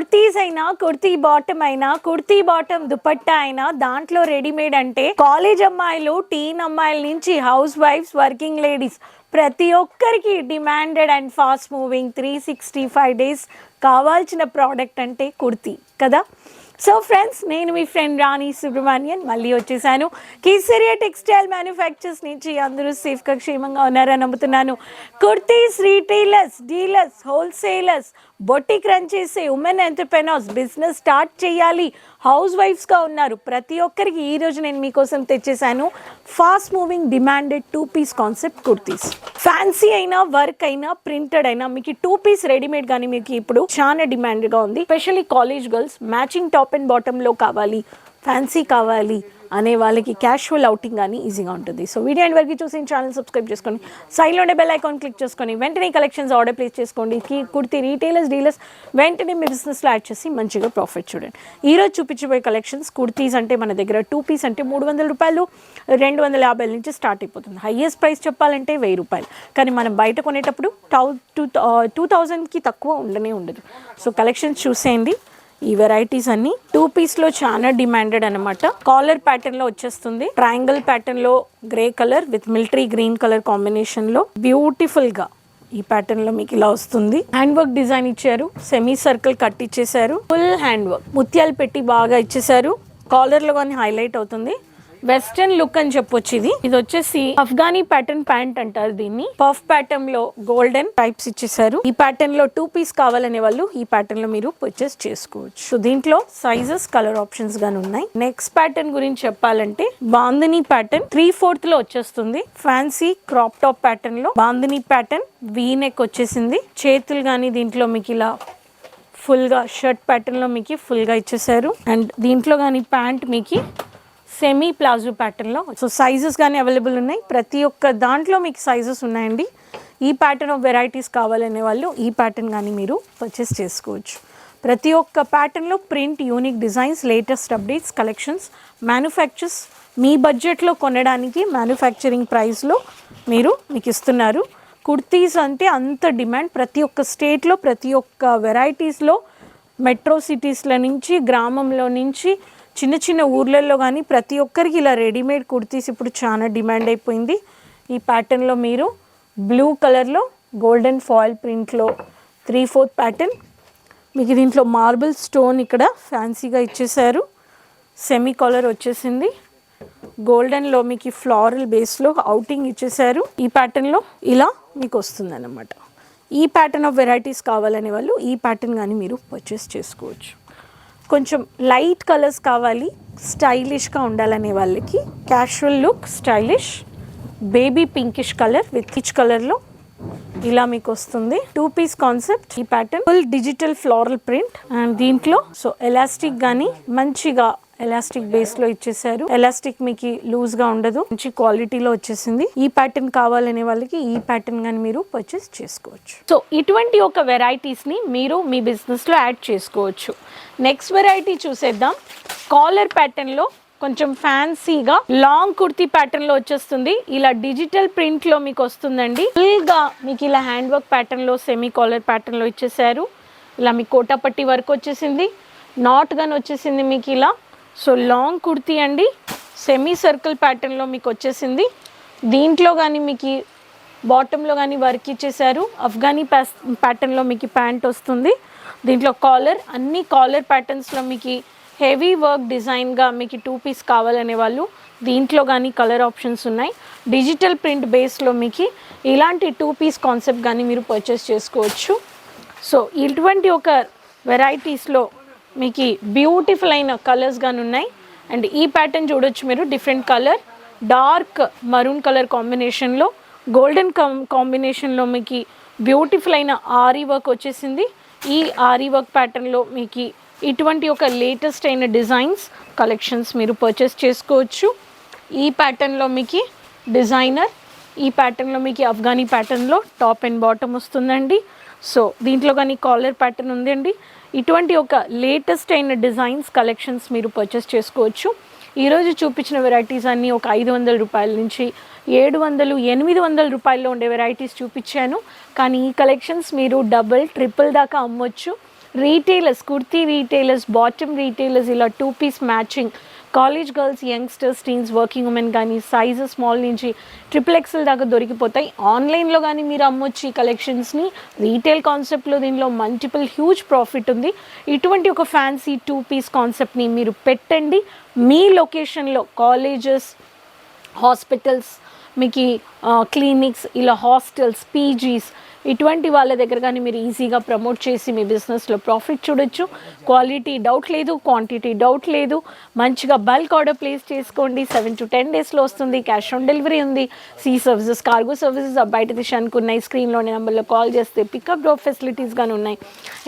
కుర్తీస్ అయినా కుర్తీ బాటమ్ అయినా కుర్తీ బాటమ్ దుపట్టా అయినా దాంట్లో రెడీమేడ్ అంటే కాలేజ్ అమ్మాయిలు టీన్ అమ్మాయిల నుంచి హౌస్ వైఫ్స్ వర్కింగ్ లేడీస్ ప్రతి ఒక్కరికి demanded and fast moving three sixty five days కావాల్సిన ప్రోడక్ట్ అంటే కుర్తీ కదా? సో ఫ్రెండ్స్ నేను మీ ఫ్రెండ్ రాణి సుబ్రహ్మణ్యన్. మళ్ళీ వచ్చేసాను. కీసరియా టెక్స్టైల్ మ్యానుఫ్యాక్చర్స్ నుంచి అందరూ సేఫ్గా క్షేమంగా ఉన్నారని నమ్ముతున్నాను. Kurtis retailers dealers wholesalers boutique run చేసే ఉమెన్ ఎంటర్ప్రెనర్స్ బిజినెస్ స్టార్ట్ చేయాలి. హౌస్ వైఫ్స్గా ఉన్నారు. ప్రతి ఒక్కరికి ఈరోజు నేను మీకోసం తెచ్చేసాను fast moving demanded two piece concept kurtis. Fancy అయినా వర్క్ అయినా ప్రింటెడ్ అయినా మీకు టూ పీస్ రెడీమేడ్ కానీ మీకు ఇప్పుడు చాలా డిమాండ్గా ఉంది. Specially college girls matching top and బాటంలో కావాలి ఫ్యాన్సీ కావాలి. అనే వాళ్ళకి క్యాషువల్ అవుటింగ్ కానీ ఈజీగా ఉంటుంది. సో వీడియో అండ్ వరకు చూసి ఛానల్ సబ్స్క్రైబ్ చేసుకొని సైడ్లో ఉండే బెల్ ఐకాన్ క్లిక్ చేసుకొని వెంటనే కలెక్షన్స్ ఆర్డర్ ప్లేస్ చేసుకోండి. కుర్తి కుర్తీ రీటైలర్స్ డీలర్స్ వెంటనే మీ బిజినెస్లో యాడ్ చేసి మంచిగా ప్రాఫిట్ చూడండి. ఈరోజు చూపించబోయే కలెక్షన్స్ కుర్తీస్ అంటే మన దగ్గర టూ పీస్ అంటే మూడు వందల రూపాయలు రెండు వందల యాభై నుంచి స్టార్ట్ అయిపోతుంది. హైయెస్ట్ ప్రైస్ చెప్పాలంటే వెయ్యి రూపాయలు. కానీ మనం బయట కొనేటప్పుడు టూ టూ థౌజండ్కి తక్కువ ఉండనే ఉండదు. సో కలెక్షన్స్ చూసేయండి. ఈ వెరైటీస్ అన్ని. టూ పీస్లో చాలా డిమాండెడ్ అనమాట కాలర్ ప్యాటర్న్లో వచ్చేస్తుంది. ట్రయాంగిల్ ప్యాటర్న్లో grey colour with military green colour కాంబినేషన్లో బ్యూటిఫుల్గా ఈ ప్యాటర్న్లో మీకు ఇలా వస్తుంది. హ్యాండ్ వర్క్ డిజైన్ ఇచ్చారు. సెమీ సర్కిల్ కట్ ఇచ్చేసారు ఫుల్ హ్యాండ్ వర్క్ ముత్యాలు పెట్టి బాగా ఇచ్చేసారు కాలర్లో కానీ హైలైట్ అవుతుంది. వెస్టర్న్ లుక్ అని చెప్పొచ్చు ఇది. ఇది వచ్చేసి అఫ్ఘానీ ప్యాటర్న్ ప్యాంట్ అంటారు దీన్ని. పఫ్ ప్యాటర్న్లో గోల్డెన్ టైప్స్ ఇచ్చేసారు ఈ ప్యాటర్న్లో టూ పీస్ కావాలనే వాళ్ళు ఈ ప్యాటర్న్లో మీరు పర్చేస్ చేసుకోవచ్చు. సో దీంట్లో సైజెస్ కలర్ ఆప్షన్స్ గాని ఉన్నాయి. నెక్స్ట్ ప్యాటర్న్ గురించి చెప్పాలంటే బాందిని ప్యాటర్న్ త్రీ ఫోర్త్లో వచ్చేస్తుంది. ఫ్యాన్సీ క్రాప్ టాప్ ప్యాటర్న్లో బాందిని ప్యాటర్న్ వీ నెక్ వచ్చేసింది. చేతులు కానీ దీంట్లో మీకు ఇలా ఫుల్గా షర్ట్ ప్యాటర్న్లో మీకు ఫుల్గా ఇచ్చేసారు అండ్ దీంట్లో కానీ ప్యాంట్ మీకు సెమీ ప్లాజో ప్యాటర్న్లో సో సైజెస్ కానీ అవైలబుల్ ఉన్నాయి. ప్రతి ఒక్క దాంట్లో మీకు సైజెస్ ఉన్నాయండి. ఈ ప్యాటర్న్ ఆఫ్ వెరైటీస్ కావాలనే వాళ్ళు ఈ ప్యాటర్న్ కానీ మీరు పర్చేస్ చేసుకోవచ్చు. ప్రతి ఒక్క ప్యాటర్న్లో print unique designs latest updates collections manufactures మీ బడ్జెట్లో కొనడానికి మ్యానుఫ్యాక్చరింగ్ ప్రైస్లో మీరు మీకు ఇస్తున్నారు. కుర్తీస్ అంటే అంత డిమాండ్ ప్రతి ఒక్క స్టేట్లో ప్రతి ఒక్క వెరైటీస్లో మెట్రో సిటీస్ల నుంచి గ్రామంలో నుంచి చిన్న చిన్న ఊర్లలో కానీ ప్రతి ఒక్కరికి ఇలా రెడీమేడ్ కుర్తీస్ ఇప్పుడు చాలా డిమాండ్ అయిపోయింది. ఈ ప్యాటర్న్లో మీరు బ్లూ కలర్లో గోల్డెన్ ఫాయిల్ ప్రింట్లో త్రీ ఫోర్త్ ప్యాటర్న్ మీకు దీంట్లో మార్బుల్ స్టోన్ ఇక్కడ ఫ్యాన్సీగా ఇచ్చేసారు సెమీ కాలర్ వచ్చేసింది గోల్డెన్లో మీకు ఈ ఫ్లారల్ బేస్లో అవుటింగ్ ఇచ్చేసారు ఈ ప్యాటర్న్లో ఇలా మీకు వస్తుంది అన్నమాట ఈ ప్యాటర్న్ ఆఫ్ వెరైటీస్ కావాలనే వాళ్ళు ఈ ప్యాటర్న్ కానీ మీరు పర్చేస్ చేసుకోవచ్చు. కొంచెం లైట్ కలర్స్ కావాలి స్టైలిష్గా ఉండాలనే వాళ్ళకి casual look stylish baby pinkish colour with కిచ్ కలర్లో ఇలా మీకు వస్తుంది. టూ పీస్ కాన్సెప్ట్ ఈ pattern full digital floral print and దీంట్లో సో ఎలాస్టిక్ కానీ మంచిగా ఎలాస్టిక్ బేస్లో ఇచ్చేసారు ఎలాస్టిక్ మీకు లూజ్గా ఉండదు. మంచి క్వాలిటీలో వచ్చేసింది. ఈ ప్యాటర్న్ కావాలనే వాళ్ళకి ఈ ప్యాటర్న్ గానీ మీరు పర్చేస్ చేసుకోవచ్చు. సో ఇటువంటి ఒక వెరైటీస్ని మీరు మీ బిజినెస్లో యాడ్ చేసుకోవచ్చు. నెక్స్ట్ వెరైటీ చూసేద్దాం. కాలర్ ప్యాటర్న్లో కొంచెం ఫ్యాన్సీగా లాంగ్ కుర్తీ ప్యాటర్న్లో వచ్చేస్తుంది. ఇలా డిజిటల్ ప్రింట్లో మీకు వస్తుందండి. ఫుల్గా మీకు ఇలా హ్యాండ్ వర్క్ ప్యాటర్న్లో సెమీ కాలర్ ప్యాటర్న్లో ఇచ్చేసారు ఇలా మీ కోటాపట్టి వర్క్ వచ్చేసింది. నాట్ గన్ వచ్చేసింది మీకు ఇలా. సో లాంగ్ కుర్తీ అండి సెమీ సర్కిల్ ప్యాటర్న్లో మీకు వచ్చేసింది. దీంట్లో కానీ మీకు బాటంలో కానీ వర్క్ ఇచ్చేసారు అఫ్ఘానీ ప్యాస్ ప్యాటర్న్లో మీకు ప్యాంట్ వస్తుంది. దీంట్లో కాలర్ అన్ని కాలర్ ప్యాటర్న్స్లో మీకు హెవీ వర్క్ డిజైన్గా మీకు టూ పీస్ కావాలనే వాళ్ళు దీంట్లో కానీ కలర్ ఆప్షన్స్ ఉన్నాయి. డిజిటల్ ప్రింట్ బేస్లో మీకు ఇలాంటి టూ పీస్ కాన్సెప్ట్ కానీ మీరు పర్చేస్ చేసుకోవచ్చు. సో ఇటువంటి ఒక వెరైటీస్లో మీకు బ్యూటిఫుల్ అయిన కలర్స్ కానీ ఉన్నాయి. అండ్ ఈ ప్యాటర్న్ చూడొచ్చు మీరు different colour dark maroon colour కాంబినేషన్లో గోల్డెన్ కాంబినేషన్లో మీకు బ్యూటిఫుల్ అయిన ఆరీ వర్క్ వచ్చేసింది. ఈ ఆరీ వర్క్ ప్యాటర్న్లో మీకు ఇటువంటి ఒక లేటెస్ట్ అయిన డిజైన్స్ కలెక్షన్స్ మీరు పర్చేస్ చేసుకోవచ్చు. ఈ ప్యాటర్న్లో మీకు డిజైనర్ ఈ ప్యాటర్న్లో మీకు అఫ్ఘానీ ప్యాటర్న్లో టాప్ అండ్ బాటమ్ వస్తుందండి. సో దీంట్లో కానీ కాలర్ ప్యాటర్న్ ఉందండి. ఇటువంటి ఒక లేటెస్ట్ అయిన డిజైన్స్ కలెక్షన్స్ మీరు పర్చేస్ చేసుకోవచ్చు. ఈరోజు చూపించిన వెరైటీస్ అన్నీ ఒక ఐదు వందల రూపాయల నుంచి ఏడు వందలు ఎనిమిది వందల రూపాయల్లో ఉండే వెరైటీస్ చూపించాను. కానీ ఈ కలెక్షన్స్ మీరు డబుల్ ట్రిపుల్ దాకా అమ్మొచ్చు. Retailers kurti retailers bottom retailers ఇలా two piece matching college girls youngsters teens working women కానీ సైజు స్మాల్ నుంచి ట్రిపుల్ ఎక్స్ఎల్ దాకా దొరికిపోతాయి. ఆన్లైన్లో కానీ మీరు అమ్మొచ్చు ఈ కలెక్షన్స్ని రీటైల్ కాన్సెప్ట్లో దీనిలో మల్టిపుల్ హ్యూజ్ ప్రాఫిట్ ఉంది. ఇటువంటి ఒక ఫ్యాన్సీ టూ పీస్ కాన్సెప్ట్ని మీరు పెట్టండి. మీ లొకేషన్లో కాలేజెస్ హాస్పిటల్స్ మీకు క్లినిక్స్ ఇలా హాస్టల్స్ పీజీస్ ఇటువంటి వాళ్ళ దగ్గర కానీ మీరు ఈజీగా ప్రమోట్ చేసి మీ బిజినెస్లో ప్రాఫిట్ చూడొచ్చు. క్వాలిటీ డౌట్ లేదు క్వాంటిటీ డౌట్ లేదు. మంచిగా బల్క్ ఆర్డర్ ప్లేస్ చేసుకోండి. సెవెన్ టు టెన్ డేస్లో వస్తుంది క్యాష్ ఆన్ డెలివరీ ఉంది. సీ సర్వీసెస్ కార్గో సర్వీసెస్ బయట దేశానికి ఉన్నాయి స్క్రీన్లోని నెంబర్లో కాల్ చేస్తే పికప్ డ్రాప్ ఫెసిలిటీస్ కానీ ఉన్నాయి.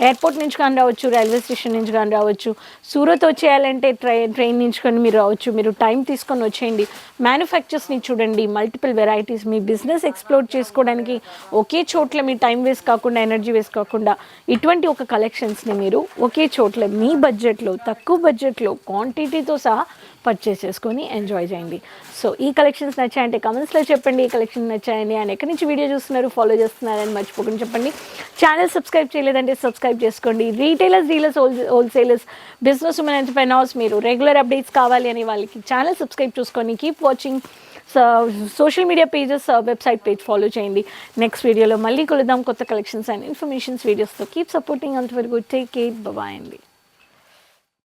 ఎయిర్పోర్ట్ నుంచి కానీ రావచ్చు రైల్వే స్టేషన్ నుంచి కానీ రావచ్చు. సూరత్ వచ్చేయాలంటే ట్రైన్ ట్రైన్ నుంచి కానీ మీరు రావచ్చు. మీరు టైం తీసుకొని వచ్చేయండి. మ్యానుఫ్యాక్చర్స్ని చూడండి. మల్టిపుల్ వెరైటీస్ మీ బిజినెస్ ఎక్స్ప్లోర్ చేసుకోవడానికి ఒకే చోట్ల మీ టైం వేస్ట్ కాకుండా ఎనర్జీ వేస్ట్ కాకుండా ఇటువంటి ఒక కలెక్షన్స్ని మీరు ఒకే చోట్ల మీ బడ్జెట్లో తక్కువ బడ్జెట్లో క్వాంటిటీతో సహా పర్చేస్ చేసుకొని ఎంజాయ్ చేయండి. సో ఈ కలెక్షన్స్ నచ్చాయంటే కమెంట్స్లో చెప్పండి ఈ కలెక్షన్ నచ్చాయని ఆయన ఎక్కడి నుంచి వీడియో చూస్తున్నారు ఫాలో చేస్తున్నారని మర్చిపోకుండా చెప్పండి. ఛానల్ సబ్స్క్రైబ్ చేయలేదంటే సబ్స్క్రైబ్ చేసుకోండి. Retailers dealers whole wholesalers business women entrepreneurs మీరు రెగ్యులర్ అప్డేట్స్ కావాలి అని వాళ్ళకి ఛానల్ సబ్స్క్రైబ్ చూసుకొని keep watching social media pages website page follow చేయండి. నెక్స్ట్ వీడియోలో మళ్ళీ కలుద్దాం. కొత్త కలెక్షన్స్ అండ్ ఇన్ఫర్మేషన్స్ వీడియోస్తో కీప్ సపోర్టింగ్ అంతవరకు టేక్ కేర్ బాయ్ అండి.